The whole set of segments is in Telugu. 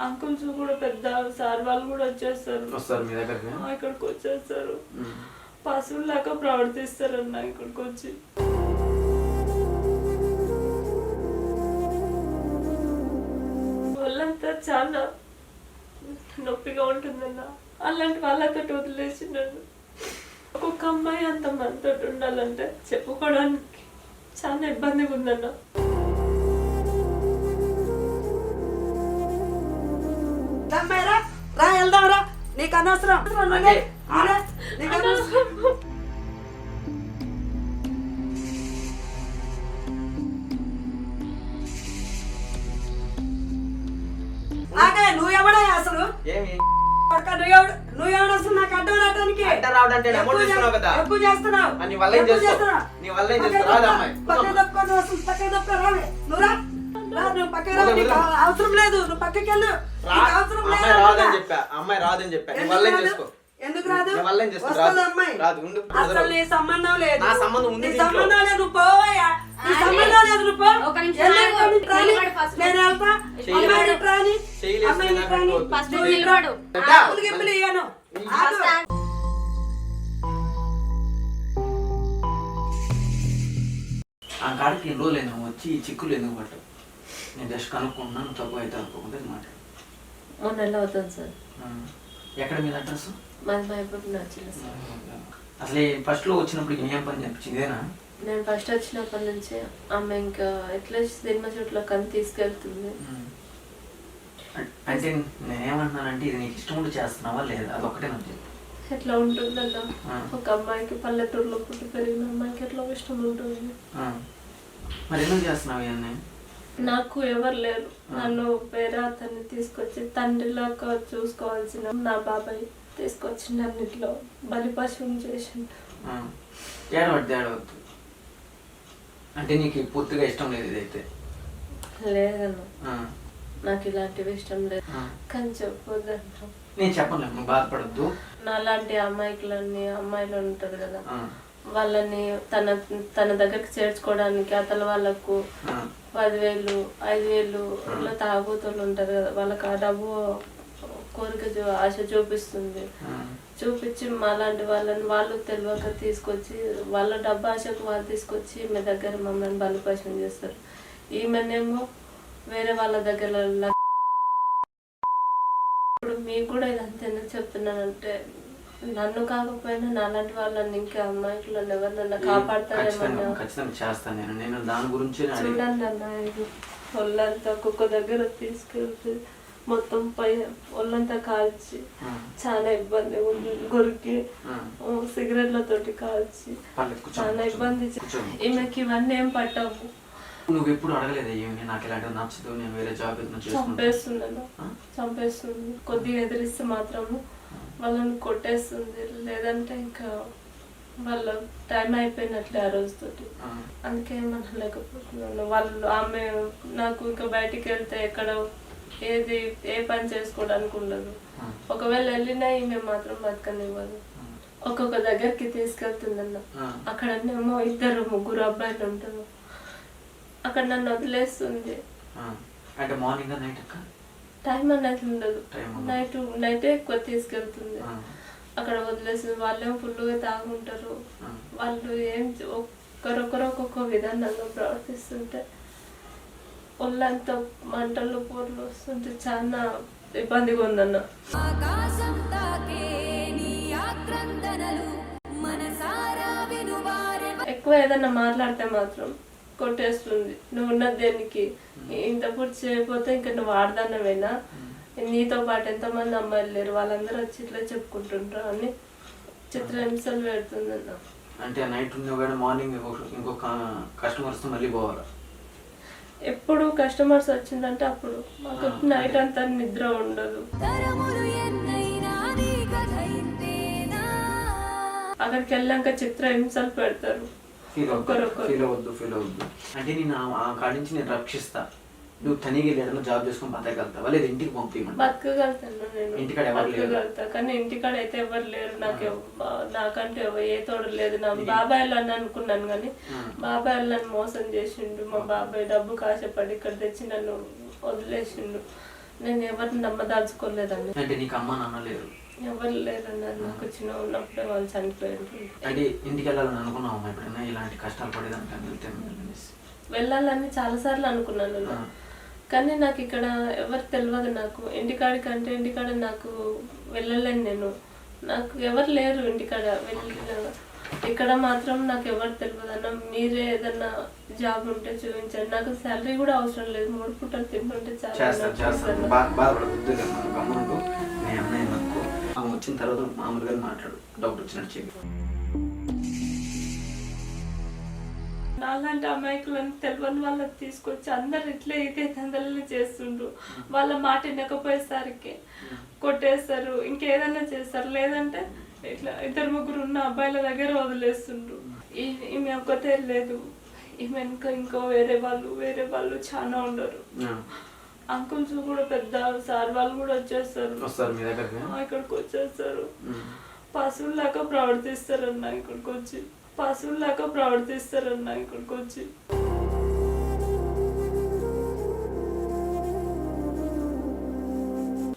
అంకుల్స్ కూడా పెద్ద సార్ వాళ్ళు కూడా వచ్చేస్తారు. వస్తారు మీ దగ్గరికి? ఆ, ఇక్కడికి వచ్చేస్తారు. ఉమ్. పశువులాగా ప్రవర్తిస్తారన్న ఇక్కడికి వచ్చి. వాళ్ళంతా చాలా నొప్పిగా ఉంటుందన్న. అలాంటి వాళ్ళతో వదిలేసి నన్ను ఒక్కొక్క అమ్మాయి అంత మనతో ఉండాలంటే చెప్పుకోవడానికి చాలా ఇబ్బందిగా ఉందన్న నీకు అనవసరం. నీకు అనవసరం. ఆగే నువ్వు ఎవడా అసలు? ఏమి? కొడుకా, నువ్వు ఎవడు నువ్వు ఎవడు అసలు నాకు అడ్డం రావడానికి అడ్డ రావడానికి ఎక్కువ చేస్తున్నావు? నీ వల్ల ఏం. చేస్తున్నావు. వల్ల ఏం నువ్వు రా. నువ్వు పక్కకి. అవసరం లేదు. నువ్వు పక్కకి వెళ్ళు రాదని. చెప్పా అమ్మాయి రాదని చెప్పా. నీ ఎందుకు వల్ల రాదు? చేసుకో? ఎందుకు వస్తుంది అమ్మాయి. రాదు ఉండు. అసలు నీ సంబంధం లేదు. నా సంబంధం ఉంది నీ. సంబంధం లేదు నువ్వు పోవయ్యా. నీ సంబంధం లేదు నువ్వు పో. ఒక నిమిషం ఎందుకు. నేను వెళ్తా. అమ్మాయిని అమ్మాయిని. ఫస్ట్ నువ్వు నిలబడు. ఆకులు గిప్పులు ఇయ్యను. ఆ కాడికి ఎన్ని రోజులు నువ్వు వచ్చి చిక్కులు ఎందుకు పట్టవు? నేను జస్ట్ కనుక్కుంటున్నాను తక్కువ అయితే అనుకోకుండా మాట మూడు నెలలు అవుతుంది సార్. ఎక్కడ మీద అడ్రస్? మాది భయపడి నచ్చింది సార్. అసలు ఫస్ట్లో వచ్చినప్పుడు ఏం పని చెప్పింది ఇదేనా? నేను ఫస్ట్ వచ్చినప్పటి నుంచి ఆమె ఇంకా ఎట్లా సినిమా షూట్లో కని తీసుకెళ్తుంది. అంటే నేనేమంటున్నానంటే ఇది నీకు ఇష్టం ఉండి చేస్తున్నావా లేదా? అదొక్కటే నాకు చెప్పు. ఎట్లా ఉంటుందన్న? ఆ. ఒక అమ్మాయికి పల్లెటూరులో పుట్టి పెరిగిన అమ్మాయికి ఎట్లా ఇష్టం ఉంటుంది. మరి ఎందుకు చేస్తున్నావు ఇవన్నీ? నాకు ఎవరు లేరు. నన్ను వేరే అతన్ని తీసుకొచ్చి తండ్రిలాగా చూసుకోవాల్సిన నా బాబాయ్ తీసుకొచ్చి నన్ను ఇట్లా బలి పశువుని చేసిండు ఆ. ఏడవద్దు ఏడవద్దు అంటే నీకు పూర్తిగా ఇష్టం లేదు ఇదైతే? లేదన్న. నాకు ఇలాంటివి ఇష్టం లేదు. కానీ చెప్పొద్దన్న నేను చెప్పను నువ్వు బాధపడద్దు. నాలాంటి అమ్మాయికులన్నీ అమ్మాయిలు ఉంటుంది కదా. వాళ్ళని తన తన దగ్గరికి చేర్చుకోవడానికి అతల వాళ్ళకు పదివేలు ఐదు వేలు ఇట్లా తాగుతూళ్ళు ఉంటారు కదా. వాళ్ళకి ఆ డబ్బు కోరిక ఆశ చూపిస్తుంది. చూపించి మాలాంటి వాళ్ళని వాళ్ళు తెలియక తీసుకొచ్చి వాళ్ళ డబ్బు ఆశకు వాళ్ళు తీసుకొచ్చి మీ దగ్గర మమ్మల్ని బలిపశం చేస్తారు. ఈమెనేమో వేరే వాళ్ళ దగ్గర ఇప్పుడు మీకు కూడా ఇది అంత ఎందుకు చెప్తున్నానంటే నన్ను కాకపోయినా నాలాంటి వాళ్ళని ఇంకా అమ్మాయిలను ఎవరినన్నా కాపాడతారేమన్నా ఖచ్చితంగా చేస్తాను నేను. నేను దాని గురించి చూడండి అన్న ఇది ఒళ్ళంతా ఒక్కొక్క దగ్గర తీసుకెళ్తే మొత్తం పై ఒళ్ళంతా కాల్చి చాలా ఇబ్బంది ఉంది. గురికి సిగరెట్లతోటి కాల్చి చాలా ఇబ్బంది. ఈమెకి ఇవన్నీ ఏం పట్టవు. నువ్వు ఎప్పుడు అడగలేదు ఏమి నాకు ఇలాంటివి నచ్చదు నేను వేరే జాబ్ ఆ? చంపేస్తుంది. కొద్దిగా ఎదిరిస్తే మాత్రము వాళ్ళని కొట్టేస్తుంది. లేదంటే ఇంకా వాళ్ళ టైం అయిపోయినట్లే ఆ రోజుతోటి. అందుకే ఏమనలేకపోతున్నాను. వాళ్ళు ఆమె నాకు ఇంకా బయటికి వెళ్తే ఎక్కడ ఏది ఏ పని చేసుకోవడానికి ఉండదు. ఒకవేళ వెళ్ళినా ఈమె మాత్రం బతకనివ్వదు. ఒక్కొక్క దగ్గరికి తీసుకెళ్తుందన్న. అక్కడనేమో ఇద్దరు ముగ్గురు అబ్బాయిలు ఉంటారు. అక్కడ నన్ను వదిలేస్తుంది. అంటే మార్నింగ్ నైట్ అక్క? టైం అనేది ఉండదు. నైట్ నైటే ఎక్కువ తీసుకెళ్తుంది. అక్కడ వదిలేస్తుంది వాళ్ళేమో ఫుల్గా తాగుంటారు. వాళ్ళు ఏం ఒక్కరొకరు ఒక్కొక్క విధానంగా ప్రవర్తిస్తుంటే ఒళ్ళంతా మంటలు పూర్లు వస్తుంటే చాలా ఇబ్బందిగా ఉందన్న ఎక్కువ ఏదన్నా మాట్లాడితే మాత్రం కొట్టేస్తుంది. నువ్వు ఉన్న దేనికి? ఇంత పూర్తి చేయకపోతే ఇంకా నువ్వు ఆడదానమేనా నీతో పాటు ఎంతమంది అమ్మాయిలు లేరు? వాళ్ళందరూ వచ్చి ఇట్లా చెప్పుకుంటుంటారు అని చిత్రహింసలు పెడుతుందన్న. అంటే నైట్ ఉన్న మార్నింగ్ ఇంకొక కస్టమర్స్తో మళ్ళీ పోవాలి? ఎప్పుడు కస్టమర్స్ వచ్చిందంటే అప్పుడు. మాకు నైట్ అంతా నిద్ర ఉండదు. అక్కడికి వెళ్ళాక చిత్రహింసలు పెడతారు. ఫీల్ ఒక్కరొక్కరు ఫీల్ అవ్వద్దు ఫీల్ అవ్వద్దు. అంటే నేను ఆ- కాడి నుంచి నేను రక్షిస్తా. నువ్వు తనిగి లేడలో జాబ్ చేసుకొని బతకగలుగుతావా? లేదా ఇంటికి పంపించమంటా బతకగలుగుతాను నేను. ఇంటికాడ ఎవరు లేరు? బతకగలుగుతా. కానీ ఇంటికాడ అయితే ఎవరు లేరు. నాకు నాకంటే ఏ తోడు లేదు. నా బాబాయ్ అని అనుకున్నాను కానీ బాబాయ్ నన్ను మోసం చేసిండు. మా బాబాయ్ డబ్బు కాశపడి ఇక్కడ తెచ్చి నన్ను వదిలేసిండు. నేను ఎవరిని నమ్మదాల్చుకోలేదండి. అంటే నీకు అమ్మ నాన్న లేరు. ఎవరు లేరండి నాకు చిన్న ఉన్నప్పుడే వాళ్ళు చనిపోయారు. అంటే ఇంటికి వెళ్ళాలని అనుకున్నావు ఎప్పుడైనా ఇలాంటి కష్టాలు పడేదానికి వెళ్తే అనేసి. వెళ్ళాలని చాలాసార్లు అనుకున్నాను. కానీ నాకు ఇక్కడ ఎవరు తెలియదు నాకు. ఇంటికాడికి అంటే ఇంటికాడ నాకు వెళ్ళలేను నేను. నాకు ఎవరు లేరు ఇంటికాడ వెళ్ళి ఇక్కడ మాత్రం నాకు ఎవరు తెలియదు అన్న. మీరే ఏదన్నా జాబ్ ఉంటే చూపించండి. నాకు శాలరీ కూడా అవసరం లేదు. మూడు పూటలు తింటుంటే చాలా వచ్చిన తర్వాత మామూలుగా మాట్లాడు. డౌట్ వచ్చినట్టు చెప్పి. నాలాంటి అమాయకులను తెలియని వాళ్ళని తీసుకొచ్చి అందరు ఇట్లే ఇదే దందలని చేస్తుండ్రు. వాళ్ళ మాట వినకపోయేసరికి కొట్టేస్తారు. ఇంకేదైనా చేస్తారు. లేదంటే ఇట్లా ఇద్దరు ముగ్గురు ఉన్న అబ్బాయిల దగ్గర వదిలేస్తుండ్రు. ఈమె ఒక్కతే లేదు. ఈమె వెనుక ఇంకో వేరే వాళ్ళు వేరే వాళ్ళు చాలా ఉండరు. అంకుల్స్ కూడా పెద్ద సార్ వాళ్ళు కూడా వచ్చేస్తారు. వస్తారు మీ దగ్గరికి? ఆ, ఇక్కడికి వచ్చేస్తారు. ఉమ్. పశువులాగా ప్రవర్తిస్తారన్న ఇక్కడికి వచ్చి. పశువులాగా ప్రవర్తిస్తారన్న ఇక్కడికి వచ్చి.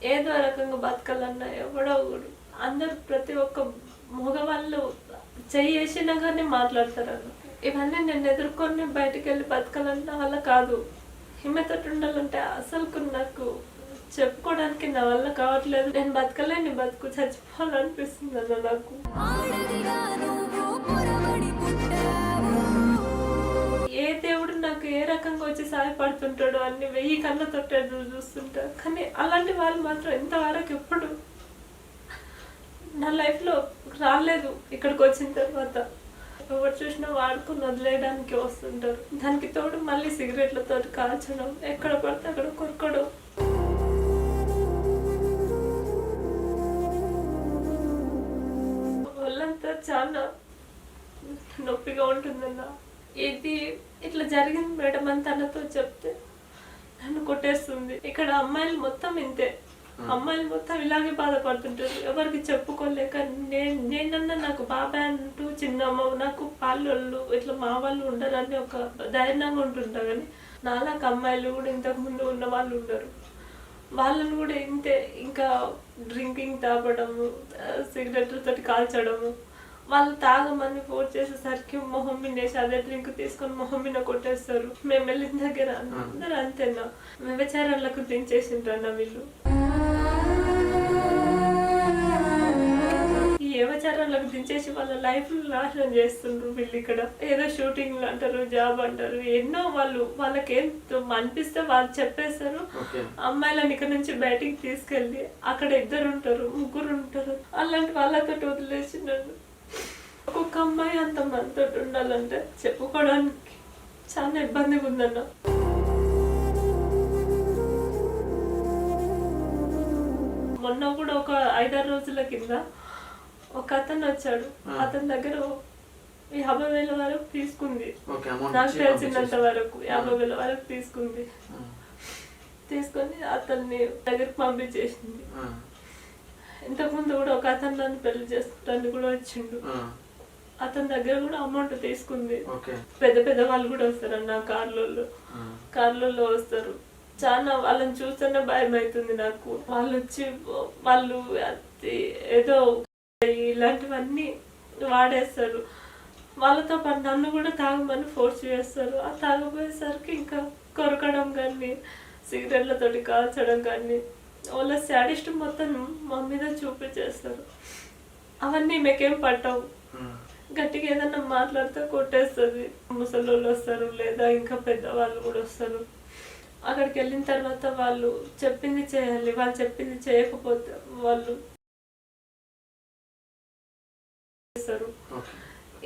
ఏదో రకంగా బతకాలన్నా ఎవడో ఒకడు. అందరు ప్రతి ఒక్క మగవాళ్ళు చెయ్యి వేసినా కానీ మాట్లాడతారన్న ఇవన్నీ నేను ఎదుర్కొని బయటికి వెళ్ళి బతకాలన్నా వల్ల కాదు. హిమ్మతో ఉండాలంటే అసలు నాకు చెప్పుకోవడానికి నా వల్ల కావట్లేదు. నేను బతకలేని బతుకు చచ్చిపోవాలనిపిస్తుంది అన్న నాకు. ఏ దేవుడు నాకు ఏ రకంగా వచ్చి సహాయపడుతుంటాడో అన్ని వెయ్యి కళ్ళతోటి చూస్తుంటా. కానీ అలాంటి వాళ్ళు మాత్రం ఇంతవరకు ఎప్పుడు నా లైఫ్లో రాలేదు ఇక్కడికి వచ్చిన తర్వాత. ఎవరు చూసినా వాడుకుని వదిలేయడానికి వస్తుంటారు. దానికి తోడు మళ్ళీ సిగరెట్లతో కాల్చడం ఎక్కడ పడితే అక్కడ కొరకడం. ఒళ్ళంతా చాలా నొప్పిగా ఉంటుందన్న. ఇది ఇట్లా జరిగింది మేడం అని తనతో చెప్తే నన్ను కొట్టేస్తుంది. ఇక్కడ అమ్మాయిలు మొత్తం ఇంతే. అమ్మాయిలు మొత్తం ఇలాగే బాధపడుతుంటారు. ఎవరికి చెప్పుకోలేక నేను నేనన్నా నాకు బాబాయ్ అంటూ చిన్నమ్మ నాకు పాలోళ్ళు ఇట్లా మా వాళ్ళు ఉండరని ఒక ధైర్యంగా ఉంటుంటా కానీ నాలాగ అమ్మాయిలు కూడా ఇంతకు ముందు ఉన్న వాళ్ళు ఉండరు. వాళ్ళని కూడా ఇంతే ఇంకా డ్రింకింగ్ తాగడము సిగరెట్లతో కాల్చడము వాళ్ళు తాగమని ఫోర్స్ చేసేసరికి మొహం మిన్నేసి అదే డ్రింక్ తీసుకొని మొహం మీద కొట్టేస్తారు. మేము వెళ్ళిన దగ్గర అందరూ అంతేనా? వ్యభిచారాలకు దించేసిండ్రన్న వీళ్ళు. ఈ వ్యభిచారాలకు దించేసి వాళ్ళ లైఫ్ నాశనం చేస్తుండ్రు వీళ్ళు ఇక్కడ. ఏదో షూటింగ్లు అంటారు జాబ్ అంటారు ఎన్నో వాళ్ళు వాళ్ళకి ఏం అనిపిస్తే వాళ్ళు చెప్పేస్తారు. అమ్మాయిలను ఇక్కడ నుంచి బయటికి తీసుకెళ్ళి అక్కడ ఇద్దరు ఉంటారు ముగ్గురు ఉంటారు. అలాంటి వాళ్ళతో వదిలేసి నన్ను. ఒక్కొక్క అమ్మాయి అంత మనతో ఉండాలంటే చెప్పుకోవడానికి చాలా ఇబ్బందిగా ఉందన్న. మొన్న కూడా ఒక ఐదారు రోజుల కింద ఒక అతను వచ్చాడు అతని దగ్గర యాభై వేల వరకు తీసుకుంది. నాకు తెలిసినంత. వరకు యాభై వేల వరకు తీసుకుంది. తీసుకొని అతన్ని దగ్గరికి పంపించేసింది. ఇంతకుముందు కూడా ఒక అతను నన్ను పెళ్ళి చేసుకుంటానికి కూడా వచ్చిండు. అతని దగ్గర కూడా అమౌంట్ తీసుకుంది. పెద్ద పెద్ద వాళ్ళు కూడా వస్తారు అన్న కార్లలో. కార్లలో వస్తారు. చాలా వాళ్ళని చూస్తేనే భయం అవుతుంది నాకు. వాళ్ళు వచ్చి వాళ్ళు అది ఏదో ఇలాంటివన్నీ వాడేస్తారు. వాళ్ళతో పాటు నన్ను కూడా తాగమని ఫోర్స్ చేస్తారు. ఆ తాగబోయేసరికి ఇంకా కొరకడం కానీ సిగరెట్లతోటి కాల్చడం కానీ వాళ్ళ శాడిస్ట్ మొత్తం మా మీద చూపించేస్తారు. అవన్నీ మీకేం పట్టవు. గట్టిగా ఏదన్నా మాట్లాడితే కొట్టేస్తుంది. ముసలోళ్ళు వస్తారు లేదా ఇంకా పెద్దవాళ్ళు కూడా వస్తారు. అక్కడికి వెళ్ళిన తర్వాత వాళ్ళు చెప్పింది చేయాలి. వాళ్ళు చెప్పింది చేయకపోతే వాళ్ళు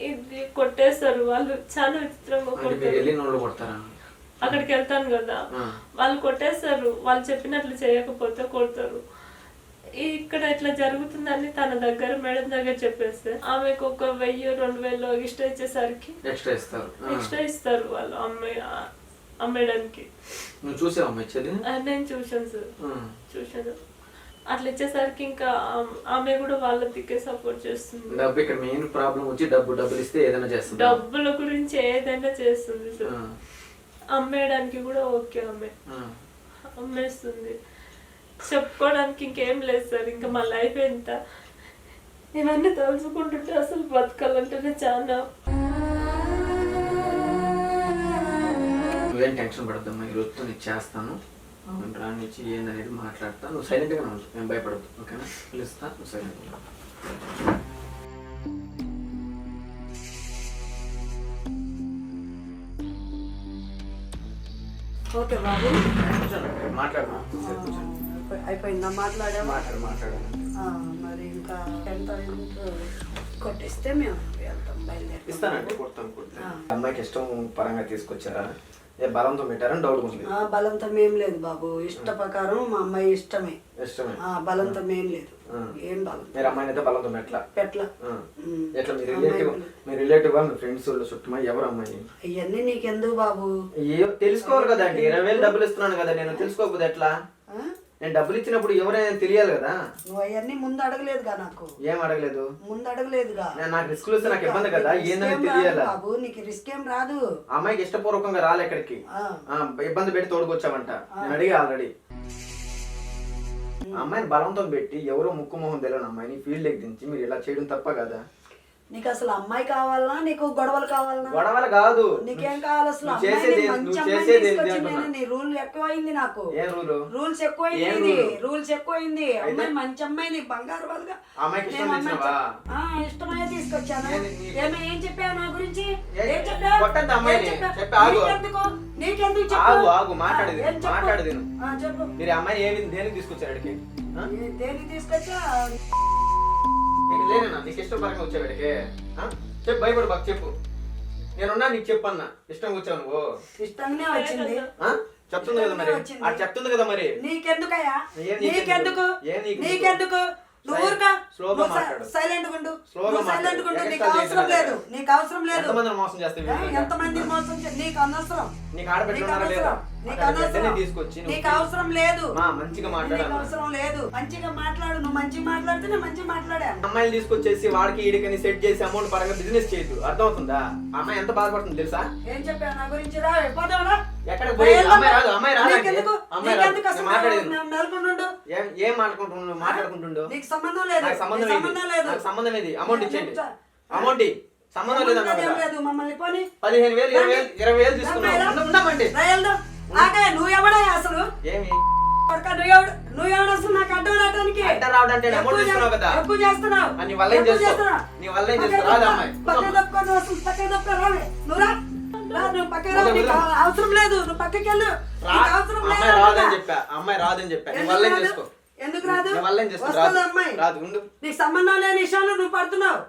ఇది కొట్టేస్తారు. వాళ్ళు చాలా విచిత్రంగా కొడతారు. అక్కడికి వెళ్తాను కదా. వాళ్ళు కొట్టేస్తారు. వాళ్ళు చెప్పినట్లు చేయకపోతే కొడతారు. ఇక్కడ ఇట్లా జరుగుతుందని తన దగ్గర మేడం దగ్గర చెప్పేస్తే ఆమెకు ఒక వెయ్యి రెండు వేలు ఎక్స్ట్రా ఇచ్చేసరికి ఎక్స్ట్రా ఇస్తారు. ఎక్స్ట్రా ఇస్తారు వాళ్ళు అమ్మే అమ్మేయడానికి. నువ్వు చూసావా నేను చూశాను సార్. ఆ. అట్లా ఇచ్చేసరికి ఇంకా ఆమ్- కూడా వాళ్ళ దిక్కే సపోర్ట్ చేస్తుంది. డబ్బు ఇక్కడ మెయిన్ ప్రాబ్లం వచ్చి డబ్బు డబ్బులు ఇస్తే ఏదైనా చేస్తుంది. డబ్బుల గురించి ఏదైనా చేస్తుంది. అమ్మేయడానికి కూడా ఓకే ఆమె. అమ్మేస్తుంది. చెప్పుకోవడానికి ఇంకేం లేదు సార్ ఇంకా మా లైఫ్ ఎంత? ఇవన్నీ తలుచుకుంటుంటే అసలు బతకాలంటేనే చాలా. నువ్వేం టెన్షన్ పడద్దమ్మా ఈ రోజుతో నీకు చేస్తాను. నేను రానిచ్చి ఏందనేది మాట్లాడతా. నువ్వు సైలెంట్గా ఉండు. నేను భయపడద్దు. ఓకేనా? పిలుస్తా. నువ్వు సైలెంట్గా ఓకే బాబు. మాట్లాడు అయిపోయి- అయిపోయిందా? మాట్లాడామా మాట్లాడు మాట్లాడు. ఆ, మరి ఇంకా ఎంత కొట్టిస్తే మేము వెళ్తాం బయలుదేరి ఇస్తానండి ఆ. అమ్మాయికి ఇష్టం పరంగా తీసుకొచ్చారా? ఏ బలంతో పెట్టారని డౌట్ ఉంది బలంతం ఏం లేదు బాబు. ఇష్ట ప్రకారం మా అమ్మాయి ఇష్టమే. ఇష్టమే. బలంతం ఏం లేదు. ఏం బలం. మీరు అమ్మాయిని అయితే బలంతో పెట్టలా. ఉమ్. ఎట్లా మీ రిలేటివ్. మీ రిలేటివ్ మీ ఫ్రెండ్స్ చుట్టమా ఎవరు అమ్మాయి? అవన్నీ నీకెందుకు బాబు? ఏ తెలుసుకోవాలి కదండి ఇరవై వేలు డబ్బులు ఇస్తున్నాను కదా నేను. తెలుసుకోకపోతే ఎట్లా? నేను డబ్బులు ఇచ్చినప్పుడు ఎవరైనా తెలియాలి కదా? నువ్వు అవన్నీ ముందు అడగలేదుగా నాకు. ఏం అడగలేదు? ముందు అడగలేదుగా. నాకు రిస్క్ వస్తే నాకు ఇబ్బంది కదా ఏందని తెలియాలి? బాబు నీకు రిస్క్ ఏం రాదు. అమ్మాయికి ఇష్టపూర్వకంగా రాలే ఎక్కడికి? ఇబ్బంది పెట్టి తోడుకొచ్చామంట నేను అడిగి ఆల్రెడీ అమ్మాయిని బలంతో పెట్టి ఎవరో ముక్కు మొహం తెలియని అమ్మాయిని ఫీల్డ్ ఎక్కించి మీరు ఇలా చేయడం తప్ప కదా? నీకు అసలు అమ్మాయి కావాలనా? నీకు గొడవలు కావాలనా? గొడవలు కాదు. నీకేం కావాలి అసలు? నీ రూల్ ఎక్కువైంది నాకు. రూల్స్ ఎక్కువైంది రూలు? రూల్స్ ఎక్కువైంది. అమ్మాయి మంచి బంగారు వాళ్ళగా అమ్మాయి తెచ్చినావా? చెప్- ఆ, ఇష్టమయ్యే తీసుకొచ్చాను. ఏమి ఏం చెప్పావు నా గురించి? ఏ- చెప్పావు? ఆగు. నీకెందుకు? ఆగు, మాట్లాడేది? మాట్లాడేది మీరు ఈ అమ్మాయిని ఏమి దేనికి తీసుకొచ్చారు దేనికి తీసుకొచ్చా నీకు లేనన్నా నీకు ఇష్టం పరంగా వచ్చావు ఇక్కడికి ఆ? చెప్పు భయపడు బాగా చెప్పు నేనున్నా నీకు చెప్పు అన్న ఇష్టం వచ్చావు నువ్వు ఇష్టంగానే వచ్చింది ఆ? చెప్తుంది కదా మరి వచ్చింది. అది చెప్తుంది కదా మరి నీకెందుకయ్యా ఏం నీకెందుకు? నీకెందుకు ఏం నీకు? నీకెందుకు నువ్వు ఊరుకా మాట్లాడు. సైలెంట్ గుండు నువ్వు సైలెంట్ మాట్లాడు. గుండు నీకు అవసరం లేదు నీకు అవసరం లేదు ఎంతమందిని మోసం విధంగా? ఎంతమంది మోసం చే- నీకు అనవసరం నీకు నీకు ఉన్నారా లేదా? అనవసరం నీకు అనవసరం. తీసుకొచ్చి అవసరం లేదు. మంచిగా మాట్లాడాలి. అవసరం లేదు. మంచిగా మాట్లాడు నువ్వు మంచిగా మాట్లాడితే నేను మంచిగా మాట్లాడాను అమ్మాయిని తీసుకొచ్చేసి వాడికి ఈడికని సెట్ చేసి అమౌంట్ పరంగా బిజినెస్ చేయొద్దు. అర్థమవుతుందా? అమ్మాయి ఎంత బాధపడుతుంది తెలుసా? ఏం చెప్పావు? నా గురించి రా పోదావరా ఎక్కడికి పోయి? అమ్మాయి రాదు అమ్మాయి రాదు నీకెందుకు? అమ్మాయి రాదు. నీకెందుకు నేను అసలు మాట్లాడేది మేము మెలకుండు ఏం ఏం మాట్లాడుకుంటుండు? మాట్లాడుకుంటుండు? నీకు సంబంధం లేదు. సంబంధం? సంబంధం లేదు. సంబంధం అమౌంట్ ఇచ్చేయండి. సంబంధం లేదు. మమ్మల్ని పదిహేను వేలు ఇరవై వేలు ఇరవై వేలు రా, తీసుకున్నావు ఆగే నువ్వు ఎవడా అసలు? ఏమి? నువ్వు ఎవడు అసలు నాకు అడ్డం రావడానికి అడ్డం రావడానికి అమౌంట్ తీసుకున్నావు కదా. చేస్తున్నావు, ఎక్కువ చేస్తున్నావు నీ వల్ల ఏం? చేస్తున్నావు. నీ వల్ల ఏం చేస్తావు? రాదా అమ్మాయి? పక్కకి తప్పుకో, నువ్వు అసలు పక్కకి తప్పుకో, రావే. నువ్వు రా. నువ్వు నీకు. అవసరం లేదు. నువ్వు పక్కకి వెళ్ళు. అవసరం లేదు రాదని. చెప్పా. అమ్మాయి రాదని చెప్పా. నీ వల్ల ఏం రాదు? చేసుకో? ఎందుకు రాదు? వస్తుంది అమ్మాయి. రాదు. ఉండు. నీకు సంబంధం లేని విషయంలో నువ్వు పడుతున్నావు.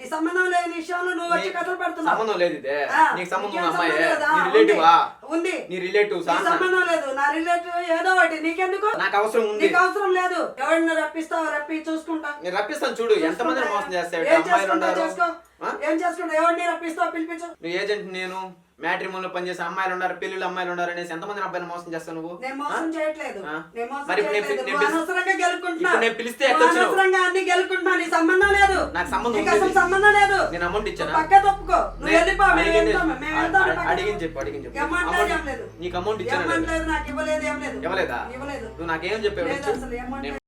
నీ సంబంధం లేని విషయంలో నువ్వు వచ్చి కథలు పడుతున్నావు. సంబంధం లేదు ఇదే. నీకు సంబంధం అమ్మాయి? నీ. రిలేటివా ఉంది. నీ రిలేటివ్ సంబంధం లేదు. నా రిలేటివ్ ఏదో ఒకటి. నీకెందుకు? నాకు అవసరం ఉంది. నీకు అవసరం లేదు. ఎవరిని రప్పిస్తావు రప్పి చూసుకుంటా. నేను రప్పిస్తాను చూడు. ఎంతమందిని మోసం చేస్తావు? ఏం అమ్మాయిలు చేసుకుంటావు? ఉన్నారు. చేసుకో. ఆ? ఏం చేసుకుంటావు? ఎవరిని రప్పిస్తావు పిలిపించు. ఏజెంట్ నేను? మ్యాట్రిమోన్లో పనిచేసే అమ్మాయిలు ఉన్నారు పెళ్ళిళ్ళు అమ్మాయిలు ఉన్నారు అనేసి ఎంతమంది అబ్బాయిని మోసం చేస్తావు నువ్వు నేను మోసం ఆ? చేయట్లేదు ఆ? నేను మోసం మరి ఇప్పుడు నేను చేయట్లేదు పిలి- నువ్వు నేను పిలి- అనవసరంగా గెలుకుంటున్నావు ఇప్పుడు నేను పిలిస్తే నువ్వు ఎట్లా వచ్చినావు? అనవసరంగా అన్ని గెలుకుంటున్నావు నీ సంబంధం లేదు నాకు సంబంధం నీకు అసలు ఉండేది. సంబంధం లేదు నేను అమౌంట్ నువ్వు ఇచ్చానా పక్క తప్పుకో నువ్వు నేను వెళ్ళిపో మేము అడిగింది- వెళ్తాం మేము వెళ్తాం అడి- పక్కకు. అడిగింది చెప్పు అడిగింది అమౌంట్. నీకు అమౌంట్ ఇచ్చాను ఏమంటలేదు నాకు ఇవ్వలేదు ఏం లేదు ఇవ్వలేదా ఇవ్వలేదు నువ్వు నాకేం చెప్పావు లేదు? అసలు. నేను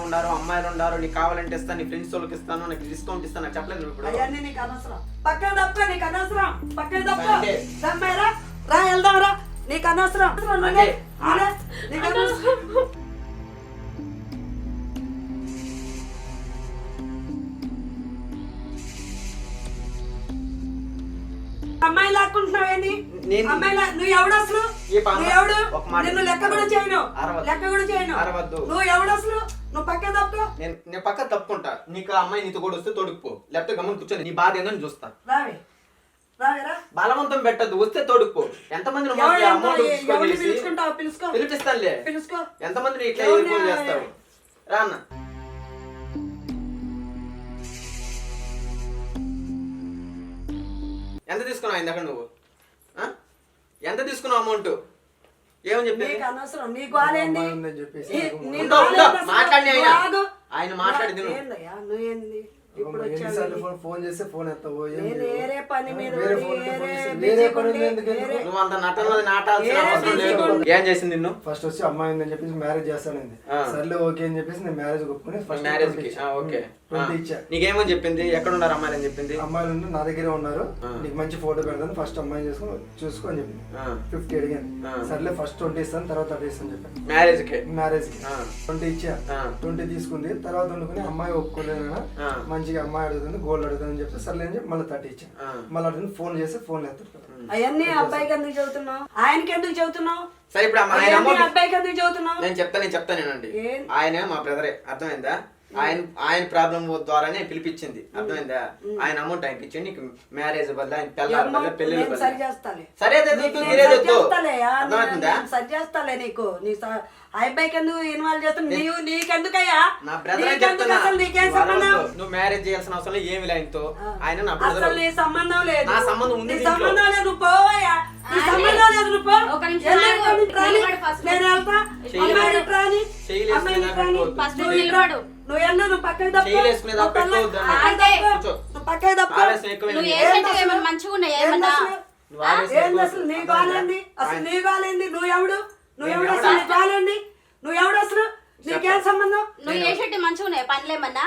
ఉన్నారు అమ్మాయిలు ఉన్నారు నీకు కావాలంటే ఇస్తాను నీ ఫ్రెండ్స్ వాళ్ళకి ఇస్తాను నాకు డిస్కౌంట్ ఇస్తాను నాకు చెప్పలేదు ఇప్పుడు. అవన్నీ నీకు అనవసరం. పక్కన తప్ప నీకు అనవసరం. పక్కన తప్ప. అంటే? దమ్మాయిరా రా. వెళ్దాం రా. నీకు అనవసరం. నీకు అనవసరం. అమ్మాయి లాక్కుంటున్నావేంటి నేను- అమ్మాయి నువ్వు ఎవడు అసలు? నువ్వు ఎవడు? నిన్ను లెక్క కూడా చేయను. లెక్క కూడా చేయను. నువ్వు ఎవడు అసలు? నువ్వు పక్కన తప్పుకో. నేను నేను పక్క తప్పుకుంటా. నీకు ఆ అమ్మాయి నీతో కూడా వస్తే తొడుక్కుపో. లేకపోతే గమని కూర్చొని నీ బాధ ఏందో నేను చూస్తా. రావే. రావేరా. బలవంతం పెట్టద్దు. వస్తే తోడుకో ఎంతమంది పిలుచుకుంటావు పిలుచుకో. పిలిపిస్తానులే. పిలుచుకో. ఎంతమందిని ఇట్లా చేస్తావు? రా అన్న. ఎంత తీసుకున్నావు ఇందాక నువ్వు? ఆ? ఎంత తీసుకున్నావు అమౌంట్? ఏమని చెప్పి నీకు అనవసరం నీ గోలేంది అమ్మాయి ఉందని చెప్పేసి నీ- నాకు నీ ఉండు, గోలేంది ఉండు. అసలు? మాట్లాడి ఆయన. నువ్వు ఆగు. ఆయన మాట్లాడి తిను. ఏందయ్యా నువ్వేంది ఇప్పుడు ఎన్నిసార్లు వచ్చావు ఫోన్ ఫోన్ చేస్తే ఫోన్ ఎత్తావు ఏం నేను. వేరే పని మీద వేరే పడి, ఫోన్ ఉంటే ఫోన్ వేరే చేస్తే బిజీ వేరే పని ఉండి, ఉంది ఎందుకు? వేరే- నువ్వు అంత నటనలో నాటాల్సిన ఏ అవసరం లేదు బిజీ ఏం చేసింది నిన్ను ఫస్ట్ వచ్చి అమ్మాయి ఉందని చెప్పేసి మ్యారేజ్ చేస్తానండి ఆ. సర్లే ఓకే అని చెప్పేసి నేను మ్యారేజ్ ఒప్పుకుని ఫస్ట్ మ్యారేజ్కి ఆ, ఓకే నీకేమని చెప్పింది? ఎక్కడ ఉన్నారు అమ్మాయిలు అని చెప్పింది? అమ్మాయిలు ఉంటే నా దగ్గరే ఉన్నారు. నీకు మంచి ఫోటో పెడతాను. ఫస్ట్ అమ్మాయి చేసుకో చూసుకో అని చెప్పింది. ఫిఫ్టీ అడిగాను. సర్లే ఫస్ట్ ట్వంటీ ఇస్తాను తర్వాత థర్టీ ఇస్తాను చెప్పాను మ్యారేజ్కి. మ్యారేజ్కి. ఆ. ట్వంటీ ఇచ్చా. ఆ. ట్వంటీ తీసుకుంది. తర్వాత వండుకుని అమ్మాయి ఒప్పుకోలేనా ఆ. మంచిగా అమ్మాయి అడుగుతుంది గోల్డ్ అడుగుతుంది అని చెప్తే సర్లే అని చెప్పి మళ్ళీ థర్టీ ఇచ్చా. మళ్ళీ అడుగుతుంది ఫోన్ చేస్తే ఫోన్ ఎత్తారు కదా. అవన్నీ అబ్బాయికి ఎందుకు చెబుతున్నావు? ఆయనకి ఎందుకు చెబుతున్నావు? సరే ఇప్పుడు అమ్మ- ఆయన అవన్నీ అమౌంట్ అబ్బాయికి ఎందుకు చెబుతున్నావు? నేను చెప్తా నేను చెప్తానేనండి ఏం? ఆయన మా బ్రదరే అర్థమైందా? ఆయన ఆయన ప్రాబ్లం ద్వారానే పిలిపించింది. అర్థమైందా? ఆయన అమౌంట్ ఆయనకి ఇచ్చి నీకు మ్యారేజ్ వల్ల ఆయన పిల్లల వల్ల నేను సరి చేస్తాలే. సరే. చేస్తాలే, అర్థమవుతుందా సరి నీకు. నీ అబ్బాయికి ఎందుకు ఇన్వాల్వ్ చేస్తాను నీవు నీకెందుకయ్యా? నా బ్రదర్ చెప్తున్నా. నువ్వు మ్యారేజ్ చేయాల్సిన అవసరం లేదు ఏమి ఆయనతో. ఆయన నా అసలు బ్రదర్ నీ సంబంధం లేదు. నా సంబంధం ఉంది. సంబంధం లేదు నువ్వు పోవయ్యా. నీ ఆంటీ, సంబంధం లేదు నువ్వు పో. ఒక నిమిషం. నేను వెళ్తా. అమ్మాయిని అమ్మాయిని నిలబడు. నువ్వు వెళ్ళు నువ్వు పక్కకి తప్పు. నువ్వు పక్కకి తప్పు. ఏం? ఏమైనా మంచిగా ఉన్నాయా? ఏం ఏమన్నా? అసలు? ఏంది నీ అసలు నీ బాలేంది నువ్వు ఎవడు నువ్వు ఎవడు అసలు? నీ నువ్వు ఎవడు? అసలు నీకేం సంబంధం నువ్వు వేసేటి మంచిగా ఉన్నాయి? పనులేమన్నా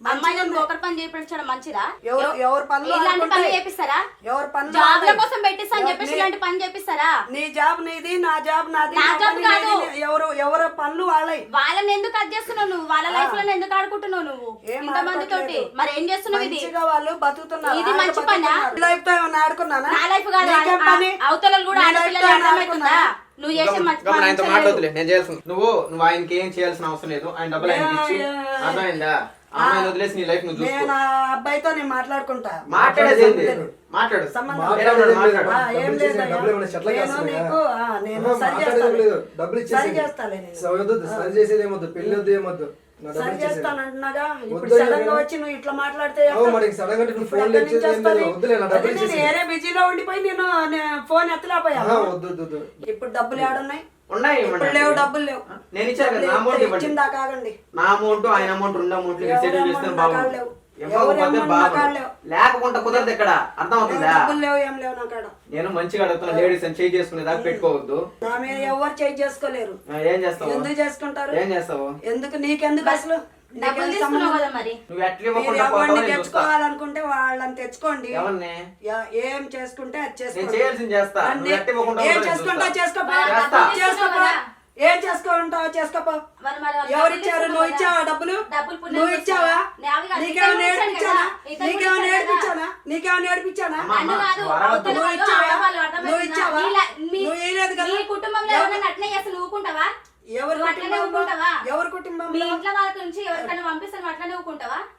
అమ్మాయిలను పని చేయించడం మంచిదా? ఎవరు ఎవరు పనులు ఇలాంటి అనుకుంటే పనులు చేపిస్తారా? ఎవరు పనులు జాబ్ల వాళ్ళవి. కోసం పెట్టిస్తా అని చెప్పేసి ఇలాంటి పని చేపిస్తారా? నీ జాబ్ నీది నా జాబ్ నాది నా జాబ్ కాదు. ఎవరు ఎవరు పనులు వాళ్ళవి వాళ్ళని ఎందుకు అది చేస్తున్నావు నువ్వు? వాళ్ళ లైఫ్లో ఎందుకు ఆడుకుంటున్నావు నువ్వు? ఇంతమంది తోటి. మరి ఏం చేస్తున్నావు ఇది? వాళ్ళు బతుకుతున్నారు. ఇది వాళ్ళు మంచి పనా? లైఫ్తో ఏమైనా ఆడుకున్నానా? నా లైఫ్ కాదు? అవతల కూడా ఆడపిల్లలు అర్థమవుతుందా? నువ్వు చేసే మంచి నేను నువ్వు నువ్వు ఆయనకి ఏం చేయాల్సిన అవసరం లేదు. ఆయన డబ్బులు ఆయనకి ఇచ్చి. అర్థమైందా? అమ్మాయిని వదిలేసి నీ లైఫ్ నువ్వు చూసుకో. నేను ఆ అబ్బాయితో నేను మాట్లాడుకుంటా. మాట్లాడేది ఏంది మాట్లాడు. సంబంధం వేరే వాడు మాట్లాడు. ఆ, ఏం డబ్బులు లేదు ఇచ్చేసి డబ్బులు ఏమైనా చెట్లకి నేను వేస్తున్నాయా? నీకు ఆ, నేను ఆహా, సరి మాట్లాడేది చేస్తాను లేదు. డబ్బులు సరి ఇచ్చేసి చేస్తాలే నేను. సరి వద్దు, సరి చేసేది ఏమొద్దు. పెళ్ళి వద్దు ఏమొద్దు. నా డబ్బులు సరి ఇచ్చేసేది. చేస్తాను అంటున్నాగా ఇప్పుడు వద్దు సడన్గా. వచ్చి నువ్వు ఇట్లా మాట్లాడితే అవును, మరి సడన్గా నువ్వు ఇప్పుడు ఫోన్ ఎక్కడి ఇచ్చేది నుంచి ఏం లేదు. వస్తుంది? వద్దులే, నా డబ్బులు అదే నేను ఇచ్చేసేయి. వేరే బిజీలో ఉండిపోయి నేను ఫోన్ ఎత్తలేకపోయా ఆహా, వద్దు వద్దు, వద్దు. ఇప్పుడు డబ్బులు ఏడున్నాయి? ఉన్నాయి. లేవు డబ్బులు లేవు. నేను ఇచ్చాను కదా, నా అమౌంట్ ఇవ్వండి. ఇచ్చిందా కాగండి నా అమౌంట్ ఆయన అమౌంట్ రెండు అమౌంట్ సెటిల్ చేస్తే బాగుంది. లేకుండా కుదరదు ఇక్కడ. నా కాడ. నేను మంచిగా అడుగుతున్నా లేడీస్ అని చేయి చేసుకునే దాకా పెట్టుకోవద్దు. నా మీద ఎవరు చేంజ్ చేసుకోలేరు. ఏం చేస్తావు? ఎందుకు చేసుకుంటారు? ఏం చేస్తావు? ఎందుకు నీకెందుకు అసలు? డబ్బులు నీకేం తీసుకున్నావు సంబంధం? కదా మరి నువ్వు ఎట్లా మీరు ఇవ్వకుండా ఎవరిని పోతావో నేను చూస్తా తెచ్చుకోవాలనుకుంటే వాళ్ళని తెచ్చుకోండి ఎవరిని యా- ఏం చేసుకుంటే అది నేను చేసుకోండి చేయాల్సింది చేస్తా అన్ని- నువ్వు ఎట్లా ఇవ్వకుండా ఏం చేసుకుంటావు చూస్తా. చేసుకోపో చేస్తా. చేసుకోపో కదా. ఏం చేసుకుంటావు చేసుకోపో మరి మరి వాళ్ళు ఎవరు డబ్బులు ఇచ్చారు తీసుకున్నావు నువ్వు కదా. ఇచ్చావా డబ్బులు డబ్బులు పుణ్యం నువ్వు ఇచ్చావా చేసుకున్నా. నేను అవి కాదు, నీకేమైనా నేర్పించానా ఇచ్చాను కదా. ఇతను నీకేమైనా ఇచ్చాను కదా. నేర్పించానా నీకేమైనా నేర్పించానా అమ్మా, నన్ను కాదు, నువ్వు అరవద్దు. అవతల నువ్వు వాళ్ళు, ఇచ్చావా? ఆడవాళ్ళు అర్థమవుతుందా? నువ్వు ఇచ్చావా? నీలా- మీ- నువ్వు ఇయ్యలేదు కదా? కుటుంబంలో ఎవరు- ఎవరైనా అట్లే చేస్తే నువ్వు ఊరుకుంటావా ఎవరు ఊరుకుంటావా? ఎవరు మీ ఇంట్లో వాళ్ళ నుంచి ఎవరికైనా పంపిస్తే నువ్వు అట్లనే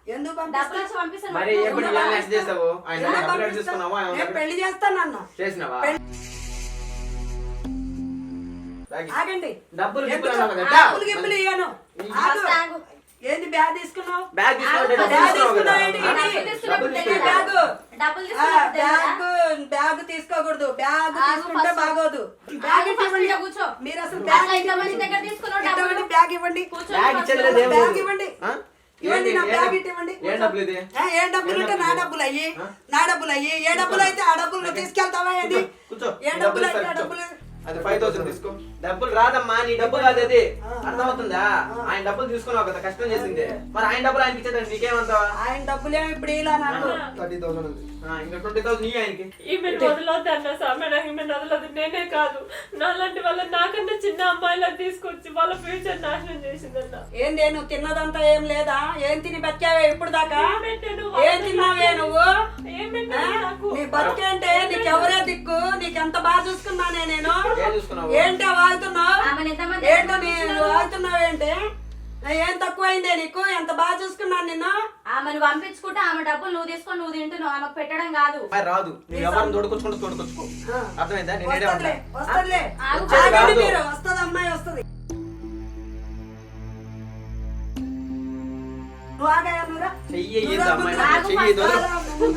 ఎందుకు డబ్బులు పంపిస్తా? వచ్చి పంపిస్తే నువ్వు మరి అట్లనే ఎప్పుడు ఊరుకుంటావా? ఇలా నెక్స్ట్ చేసావు ఆయన ఎందుకు డబ్బులు ఎక్కడ పంపిస్తా? తీసుకున్నావా? ఆయన నేను దగ్గర పెళ్ళి చేస్తానన్నా చేసినావా? పెళ్ళి- తాగి. ఆగండి. డబ్బులు. డబ్బులు గిప్పులు ఇయ్యను. ఆగు. ఫస్ట్ ఆగు. ఏంది బ్యాగ్ తీసుకున్నావు? Bag bag. బ్యాగ్. తీసుకోకూడదు. బ్యాగ్ తీసుకుంటే. బాగోదు. బ్యాగ్ ఇవ్వండి. మీరు అసలు బ్యాగ్ ఇవ్వండి. బ్యాగ్ ఇవ్వండి. కూర్చో బ్యాగ్. ఇవ్వండి. ఆ? ఇవ్వండి నా? బ్యాగ్ ఇవ్వండి. ఏం డబ్బులు ఉంటే నా డబ్బులు? అయ్యి. నా డబ్బులు అయ్యి. ఏ డబ్బులు అయితే ఆ డబ్బులు తీసుకెళ్తావా ఏంటి కూర్చో. ఏ డబ్బులు అయితే ఆ. డబ్బులు అది ఫైవ్ థౌసండ్ తీసుకో. డబ్బులు రాదమ్మా నీ డబ్బు కాదు అది. అర్థమవుతుందా? ఆయన డబ్బులు తీసుకున్నావు కదా కష్టం చేసింది. మరి ఆయన డబ్బులు ఆయనకి ఇచ్చేదాన్ని నీకేమంటావా ఆయన డబ్బులేమో ఇప్పుడు ఇలా నాకు? థర్టీ థౌసండ్ ఉంది. ఆ, ఇంకా ట్వంటీ థౌసండ్ నీ ఆయనకి. ఈమెను వదలొద్దు అన్న సామె నాకు ఈమెను వదలదు నేనే కాదు. నాలాంటి వాళ్ళ నాకన్నా చిన్న అమ్మాయిలను తీసుకొచ్చి వాళ్ళ ఫ్యూచర్ నాశనం చేసిందన్న. ఏంది నువ్వు తిన్నదంతా ఏం లేదా? ఏం తిని బతికావే ఇప్పుడు దాకా? ఏం తిన్నావే నువ్వు? నీ బతికేంటే నీకు ఎవరే దిక్కు? నీకు ఎంత బాగా చూసుకున్నానే నేను? ఏంటో వాగుతున్నావు ఏంటో నేను వాగుతున్నావు ఏంటి? ఏం తక్కువైందే నీకు? ఎంత బాగా చూసుకున్నాను నిన్ను? ఆమెను పంపించుకుంటే ఆమె డబ్బులు నువ్వు తీసుకొని నువ్వు తింటున్నావు. ఆమెకు పెట్టడం కాదు. రాదు. నువ్వు ఎవరిని తోడుకొచ్చుకుంటూ తోడుకొచ్చుకో. అర్థమైందా? నేను వస్తది అమ్మాయి వస్తది. నువ్వు? చెయ్యి అమ్మాయి. చెయ్యి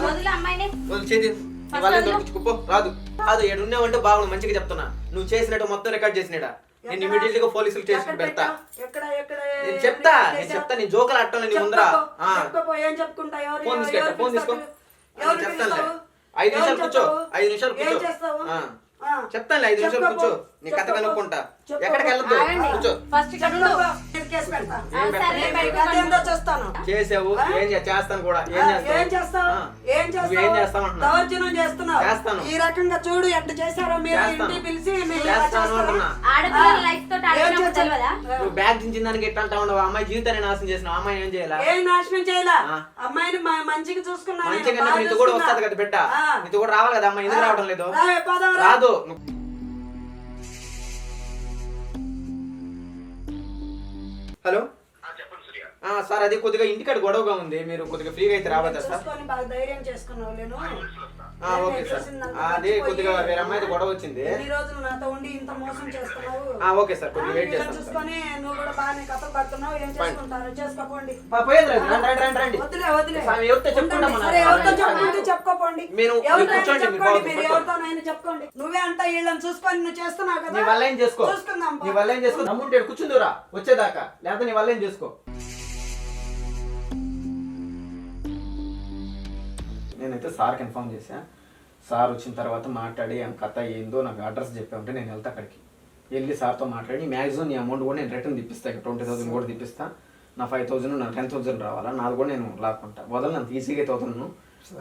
వదిలే అమ్మాయిని. వదిలు వాళ్ళని తోడుకొచ్చుకుపో రాదు. కాదు ఏడు ఉన్నావంటే బాగుండు మంచిగా చెప్తున్నా. నువ్వు చేసినట్టు మొత్తం రికార్డ్ చేసినాడా? నేను? ఇమీడియట్గా పోలీసులు స్టేషన్ పెడతా. నేను చెప్తా నేను? చెప్తా నీ జోకలు అట్టాలి నీ ముందర. ఫోన్ తీసుకెళ్ళ ఎవరు ఫోన్ తీసుకో పిలుస్తావు? ఐదు నిమిషాలు కూర్చో? ఐదు నిమిషాలు కూర్చో. చెప్తానులే ఐదు నిమిషాలు కూర్చో. నీ కథ. కనుక్కుంటా. ఎక్కడికి వెళ్ళొద్దు? ఆగండి. కూర్చో. చేసావు? ఏం చేస్తాను కూడా. ఏం చేస్తావు? ఏం చేస్తావు? దౌర్జన్యం చేస్తున్నావు. చేస్తాను. ఈ రకంగా చూడు ఎంత చేశారో మీరు. ఇంటికి పిలిచి. నువ్వు బ్యాగ్ దించిన దానికి ఎట్లా అంటా ఉండవు? అమ్మాయి జీవితాన్ని నాశనం చేసిన అమ్మాయి ఏం చేయాలా? ఏం నాశనం చేయలా. అమ్మాయిని మంచిగా చూసుకున్నా నేను, మంచిగా నీతో కూడా. వస్తుంది కదా బిడ్డ. నీతో కూడా రావాలి కదా అమ్మాయి? ఎందుకు రావడం లేదు? రావే, హలో? ఆ, సార్ అది కొద్దిగా ఇంటికాడ గొడవగా ఉంది. మీరు కొద్దిగా ఫ్రీగా అయితే రావద్దా సార్? ధైర్యం చేసుకున్నావు నేను ఓకే సార్. ఆ, అదే కొద్దిగా వేరే అమ్మాయితో గొడవ వచ్చింది. ఈ రోజులు నాతో ఉండి ఇంత మోసం చేస్తున్నావు? Okay sir. కొద్దిగా వెయిట్ చేస్తాను. చూసుకొని నువ్వు కూడా బాగానే కథలు పడుతున్నావు. ఏం చేసుకుంటారు? చేసుకోపోండి. పా, పోయేది లేదు. రండి రండి రండి రండి. వదిలే వదిలే స్వామి, ఎవరితో చెప్పుకుంటాం ఉండండి. మనం? సరే ఎవరితో స్వామి, చెప్పుకుంటే చెప్పుకోపోండి. మీరు- మీరు ఎవరితో కూర్చోండి, మీరు చెప్పుకోండి. ఎవరితోనైనా నువ్వే అంతా వీళ్ళని చూసుకొని నువ్వు చేస్తున్నావు నీ కదా వల్ల ఏం చేసుకో? చూసుకుందాం నీ వల్ల ఏం చేసుకో? నమ్ముంటే కూర్చుందురా వచ్చేదాకా. లేకపోతే నీ వల్ల ఏం చేసుకో? నేనైతే సార్కి ఇన్ఫార్మ్ చేశా. సార్ వచ్చిన తర్వాత మాట్లాడి ఆ కథ ఏందో నాకు అడ్రస్ చెప్పామంటే నేను వెళ్తా అక్కడికి. వెళ్ళి సార్తో మాట్లాడి మ్యాక్సిమం నీ అమౌంట్ కూడా నేను రిటర్న్ తిప్పిస్తా ట్వంటీ థౌసండ్ కూడా తిప్పిస్తా. నా ఫైవ్ థౌసండ్ నా టెన్ థౌసండ్ రావాలా? నాది కూడా నేను లాక్కుంటా. వదలను అంత ఈజీగా అయితే వదలను.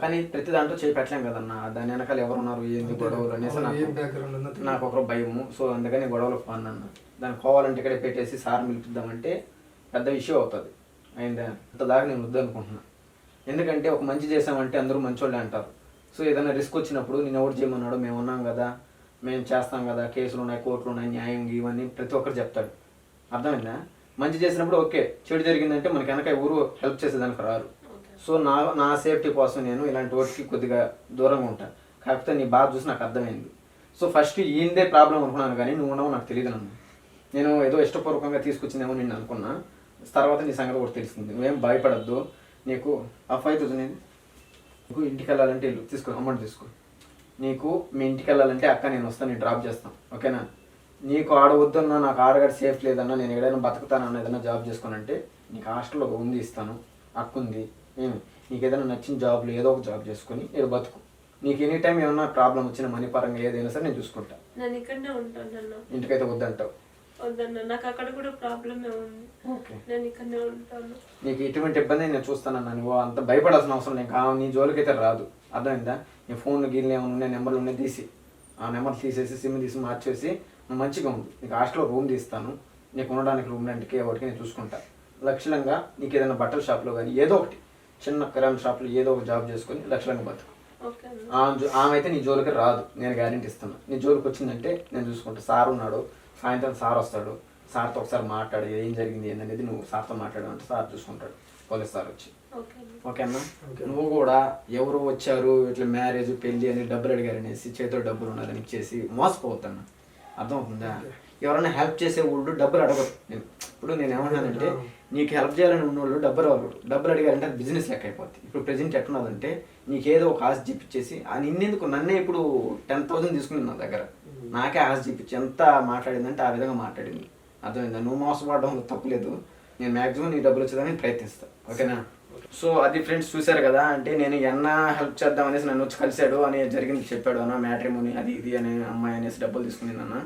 కానీ ప్రతి దాంట్లో చేయి పెట్టలేం కదన్న. దాని వెనకాల ఎవరు ఉన్నారు ఏంది గొడవలు అనేసి నాకు బ్యాక్గ్రౌండ్ ఉందో తెలియదు. నాకు ఒక భయము. సో అందుకని గొడవలకు పోనన్న దాన్ని పోవాలంటే ఇక్కడే పెట్టేసి సార్ పిలిపిద్దామంటే పెద్ద ఇష్యూ అవుతుంది. అయిందా? అంత దాకా నేను వద్దనుకుంటున్నా ఎందుకంటే ఒక మంచి చేసామంటే అందరూ మంచోళ్ళే అంటారు. సో ఏదైనా రిస్క్ వచ్చినప్పుడు నేను ఎవరు చేయమన్నాడు మేము ఉన్నాం కదా మేము చేస్తాం కదా కేసులు ఉన్నాయి కోర్టులు ఉన్నాయి న్యాయం ఇవన్నీ ప్రతి ఒక్కరు చెప్తాడు అర్థమైందా? మంచి చేసినప్పుడు ఓకే చెడు జరిగిందంటే మనకి వెనక ఎవరు హెల్ప్ చేసేదానికి రారు. సో నా నా సేఫ్టీ కోసం నేను ఇలాంటి వాటికి కొద్దిగా దూరంగా ఉంటాను కాకపోతే నీ బాధ చూసి నాకు అర్థమైంది. సో ఫస్ట్ ఈయందే ప్రాబ్లం అనుకున్నాను కానీ నువ్వు ఉండవు నాకు తెలియదు నన్ను. నేను ఏదో ఇష్టపూర్వకంగా తీసుకొచ్చిందేమో నేను అనుకున్నా. తర్వాత నీ సంగతి కూడా తెలిసింది నువ్వేం భయపడద్దు. నీకు ఆ ఫైవ్ థౌసండ్ ఏంది నీకు ఇంటికి వెళ్ళాలంటే వెళ్ళు తీసుకో అమౌంట్ తీసుకో నీకు మీ ఇంటికి వెళ్ళాలంటే అక్క నేను వస్తాను నేను డ్రాప్ చేస్తాను ఓకేనా? నీకు ఆడ వద్దన్నా నాకు ఆడగాడు సేఫ్ లేదన్నా నేను ఎక్కడైనా బతుకుతానన్నా ఏదైనా జాబ్ చేసుకోనంటే నీకు హాస్టల్లో ఒక ఉంది ఇస్తాను. అక్క ఉంది నీకు ఏదైనా నచ్చిన జాబ్లో ఏదో ఒక జాబ్ చేసుకొని నేను బతుకు. నీకు ఎనీ టైం ఏమన్నా ప్రాబ్లం వచ్చిన మనీ పరంగా ఏదైనా సరే నేను చూసుకుంటా. నేను ఇక్కడనే ఉంటాను అన్న. ఇంటికైతే వద్దంటావు. వద్దన్న. నాకు అక్కడ కూడా ప్రాబ్లమే ఉంది. ఓకే. నేను ఇక్కడనే ఉంటాను. నీకు ఎటువంటి ఇబ్బంది నేను చూస్తానన్నా నువ్వు అంత భయపడాల్సిన అవసరం లేదు. కా నీ జోలికైతే రాదు. అర్థమైందా? నీ ఫోన్ గీళ్ళు ఏమైనా ఉన్నాయి? నెంబర్లు ఉన్నాయి తీసి. ఆ నెంబర్ తీసేసి సిమ్ తీసి మార్చేసి నువ్వు మంచిగా ఉంది నీకు హాస్టల్లో రూమ్ తీస్తాను. నీకు ఉండడానికి రూమ్ రెంట్కి ఒకటికి నేను చూసుకుంటా. లక్షలంగా నీకు ఏదైనా బట్టల షాప్లో కానీ ఏదో ఒకటి చిన్న కిరాణా షాప్లో ఏదో ఒక జాబ్ చేసుకొని లక్షలంగా బతుకు. ఆమె అయితే నీ జోలికి రాదు. నేను గ్యారెంటీ ఇస్తున్నా. నీ జోలికి వచ్చిందంటే నేను చూసుకుంటా. సార్ ఉన్నాడు సాయంత్రం సార్ వస్తాడు. సార్తో ఒకసారి మాట్లాడు ఏం జరిగింది ఏందనేది నువ్వు సార్తో మాట్లాడు అంటే సార్ చూసుకుంటాడు. పోలీస్ సార్ వచ్చి. ఓకే అన్న? ఓకేనా నువ్వు కూడా ఎవరు వచ్చారు ఇట్లా మ్యారేజ్ పెళ్ళి అని డబ్బులు అడిగారు అనేసి చేతిలో డబ్బులు ఉన్నదని ఇచ్చేసి మోసపోతాను అర్థమవుతుందా? ఎవరైనా హెల్ప్ చేసే వాళ్ళు డబ్బులు అడగరు నేను ఇప్పుడు నేను ఏమన్నానంటే నీకు హెల్ప్ చేయాలని ఉన్న వాళ్ళు. డబ్బులు డబ్బులు అడిగారంటే అది బిజినెస్ లెక్క అయిపోతుంది ఇప్పుడు ప్రెజెంట్ ఎట్టున్నదంటే నీకేదో ఒక ఆశ చూపించేసి ఆ నిన్నెందుకు? నన్నే ఇప్పుడు టెన్ థౌసండ్ తీసుకుని నా దగ్గర. నాకే ఆశ చూపించి ఎంత మాట్లాడిందంటే ఆ విధంగా మాట్లాడింది. అర్థమైందా? నువ్వు మోసపడడం తప్పులేదు నేను మాక్సిమం నీ డబ్బులు వచ్చేదానికి ప్రయత్నిస్తా. ఓకేనా? సో అది ఫ్రెండ్స్ చూశారు కదా అంటే నేను ఎన్న హెల్ప్ చేద్దాం అనేసి నన్ను వచ్చి కలిశాడు అని జరిగింది చెప్పాడు అన్న మ్యాట్రిమోని అది ఇది అని అమ్మాయి అనేసి డబ్బులు తీసుకుని అన్న.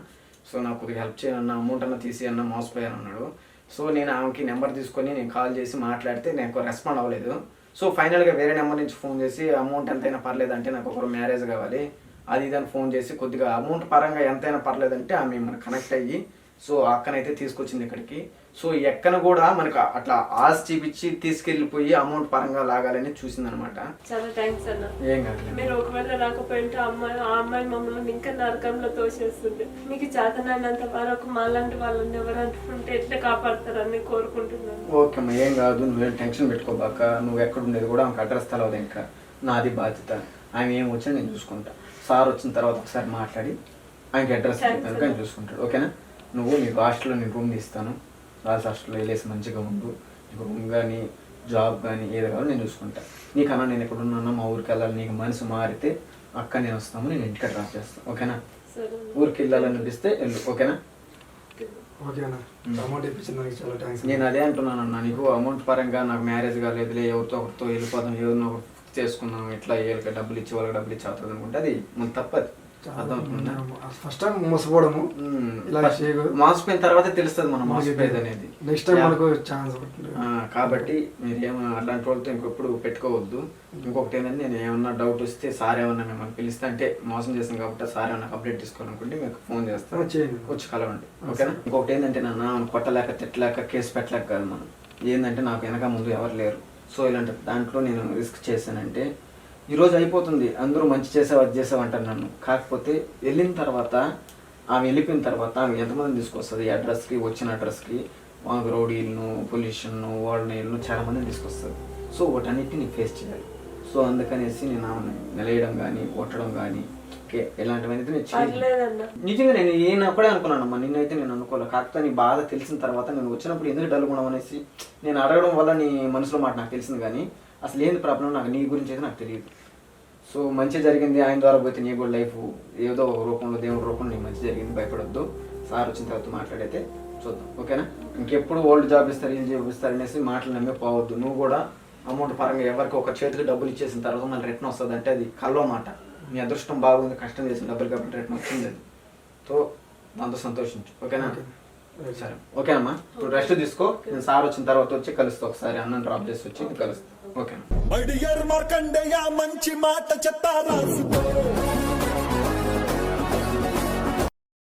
సో నాకు కొద్దిగా హెల్ప్ చేయన్న అమౌంట్ అన్న తీసి అన్న మోసపోయాను అన్నాడు సో నేను ఆమెకి నెంబర్ తీసుకొని నేను కాల్ చేసి మాట్లాడితే నాకు రెస్పాండ్ అవ్వలేదు. సో ఫైనల్గా వేరే నెంబర్ నుంచి ఫోన్ చేసి అమౌంట్ ఎంతైనా పర్లేదు అంటే నాకు ఒకరు మ్యారేజ్ కావాలి. అది ఇది ఫోన్ చేసి కొద్దిగా అమౌంట్ పరంగా ఎంతైనా పర్లేదంటే ఆమె మన కనెక్ట్ అయ్యి సో అక్కనైతే తీసుకొచ్చింది ఇక్కడికి. సో ఎక్కన కూడా మనకు అట్లా ఆశ చూపించి తీసుకెళ్ళిపోయి అమౌంట్ పరంగా లాగాలని చూసిందనమాట. చాలా థ్యాంక్స్ అన్న. ఏం కాదు మీరు ఒకవేళ రాకపోయింటే అమ్మాయి ఆ అమ్మాయి మమ్మల్ని ఇంకా నరకంలో తోసేస్తుంది. మీకు చేతనైనంత వరకు మాలాంటి వాళ్ళని ఎట్లా కాపాడతారని కోరుకుంటున్నాను. ఓకే అమ్మా ఏం కాదు నువ్వేం టెన్షన్ పెట్టుకోబాక నువ్వు ఎక్కడ ఉండేది కూడా ఆమెకు అడ్రస్ తెలవదు ఇంకా. నాది బాధ్యత. ఆమె ఏం వచ్చినా నేను చూసుకుంటా. సార్ వచ్చిన తర్వాత ఒకసారి మాట్లాడి ఆయనకి అడ్రస్ చూసుకుంటాడు. ఓకేనా? నువ్వు నీకు హాస్టల్లో నేను రూమ్ ఇస్తాను రాజు హాస్టల్లో వెళ్ళేసి మంచిగా ఉండు. నీకు రూమ్ కానీ జాబ్ కానీ ఏది కావాలో నేను చూసుకుంటా. నీకన్నా నేను ఎక్కడ ఉన్నానో మా ఊరికి వెళ్ళాలి నీకు మనసు మారితే అక్క నేను వస్తాము నేను ఇంటికి డ్రాప్ చేస్తాను ఓకేనా? సరే. ఊరికి వెళ్ళాలనిపిస్తే వెళ్ళు. ఓకేనా? అన్న. ఓకేనా అమౌంట్ ఇప్పించిన దానికి చాలా థ్యాంక్స్ నేను అదే అంటున్నాను అన్న నీకు అమౌంట్ పరంగా నాకు మ్యారేజ్ కాలేదులే ఎవరితో ఒకరితో వెళ్ళిపోదాం ఏదో ఒకటి చేసుకుందాం ఇట్లా వీళ్ళకి డబ్బులు ఇచ్చి వాళ్ళకి డబ్బులు ఇచ్చి అవుతుంది అనుకుంటే అది మన తప్పది. ఫస్ట్ టైం మోసపోవడము. ఇలా. మోసపోయిన తర్వాతే తెలుస్తుంది మనం మోసపోయేది అనేది. నెక్స్ట్ టైం మనకు ఛాన్స్ కాబట్టి మీరు ఏమన్నా అలాంటి వాళ్ళతో ఇంకొప్పుడు పెట్టుకోవద్దు. ఇంకొకటి ఏంటంటే నేను ఏమన్నా డౌట్ వస్తే సార్ ఏమన్నా మిమ్మల్ని పిలిస్తే అంటే మోసం చేసాం కాబట్టి సార్ ఏమన్నా కంప్లైంట్ తీసుకోవాలనుకుంటే మీకు ఫోన్ చేస్తాను వచ్చి కలవండి. ఓకేనా? ఇంకొకటి ఏంటంటే నాన్న కొట్టలేక తిట్టలేక కేసు పెట్టలేక కాదు మనం. ఏంటంటే నాకు వెనక ముందు ఎవరు లేరు. సో ఇలాంటి దాంట్లో నేను రిస్క్ చేశానంటే ఈరోజు అయిపోతుంది. అందరూ మంచి చేసావు అది చేసావు అంటారు నన్ను. కాకపోతే వెళ్ళిన తర్వాత ఆమె వెళ్ళిపోయిన తర్వాత ఆమె ఎంతమంది తీసుకొస్తుంది? ఈ అడ్రస్కి వచ్చిన అడ్రస్కి? మాకు రౌడీలను పొల్యూషన్ను వాళ్ళని వీళ్ళను చాలా మందిని తీసుకొస్తుంది. సో వాటన్నిటిని ఫేస్ చేయాలి. సో అందుకనేసి నేను ఆమెను నిలయడం కానీ కొట్టడం కానీ ఓకే ఇలాంటివన్నీ నేను. పర్లేదన్న. నిజంగా నేను ఏం అప్పుడే అనుకున్నాను అమ్మా నిన్నైతే నేను అనుకోలేదు కాకపోతే నీ బాధ తెలిసిన తర్వాత నేను వచ్చినప్పుడు ఎందుకు డల్గుణం అనేసి నేను అడగడం వల్ల నీ మనసులో మాట నాకు తెలిసింది కానీ అసలు ఏంది ప్రాబ్లం? నాకు నీ గురించి అయితే నాకు తెలియదు. సో మంచి జరిగింది ఆయన ద్వారా పోతే నీ కూడా లైఫ్ ఏదో ఒక రూపంలో దేవుడి రూపంలో నీకు మంచి జరిగింది భయపడొద్దు. సార్ వచ్చిన తర్వాత మాట్లాడైతే చూద్దాం. ఓకేనా? ఇంకెప్పుడు ఓల్డ్ జాబ్ ఇస్తారు వీళ్ళు జాబ్ ఇస్తారు అనేసి మాటలు నమ్మే పోవద్దు. నువ్వు కూడా అమౌంట్ పరంగా ఎవరికి ఒక చేతికి డబ్బులు ఇచ్చేసిన తర్వాత మళ్ళీ రిటర్న్ వస్తుంది అంటే అది కల్లో మాట. నీ అదృష్టం బాగుంది కష్టం చేసిన డబ్బులు కాబట్టి రిటర్న్ వచ్చింది అది. సో దాంతో సంతోషించు. ఓకేనా? సరే. ఓకేనమ్మా. ఇప్పుడు రెస్ట్ తీసుకో. నేను సార్ వచ్చిన తర్వాత వచ్చి కలుస్తా ఒకసారి. అన్నం డ్రాప్ చేసి వచ్చి కలుస్తా. ఓకే. మడియర్ మార్కండేయ మంచి మాట చెత్త రాసుకో.